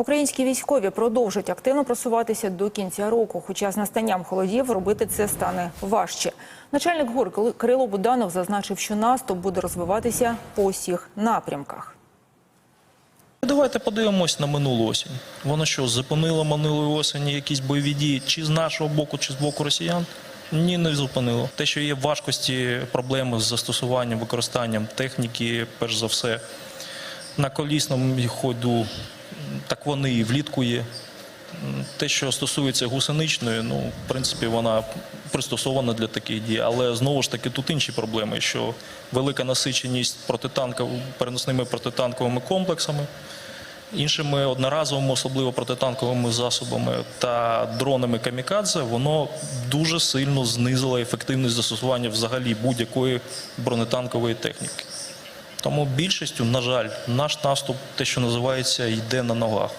Українські військові продовжать активно просуватися до кінця року, хоча з настанням холодів робити це стане важче. Начальник ГУР Кирило Буданов зазначив, що наступ буде розвиватися по усіх напрямках. Давайте подивимось на минулу осінь. Воно що, зупинило минулої осені якісь бойові дії чи з нашого боку, чи з боку росіян? Ні, не зупинило. Те, що є важкості, проблеми з застосуванням, використанням техніки, перш за все, на колісному ходу, так вони і влітку є. Те, що стосується гусеничної, ну, в принципі, вона пристосована для таких дій, але знову ж таки тут інші проблеми, що велика насиченість протитанков, переносними протитанковими комплексами, іншими одноразовими, особливо протитанковими засобами та дронами камікадзе, воно дуже сильно знизило ефективність застосування взагалі будь-якої бронетанкової техніки. Тому більшістю, на жаль, наш наступ, те, що називається, йде на ногах.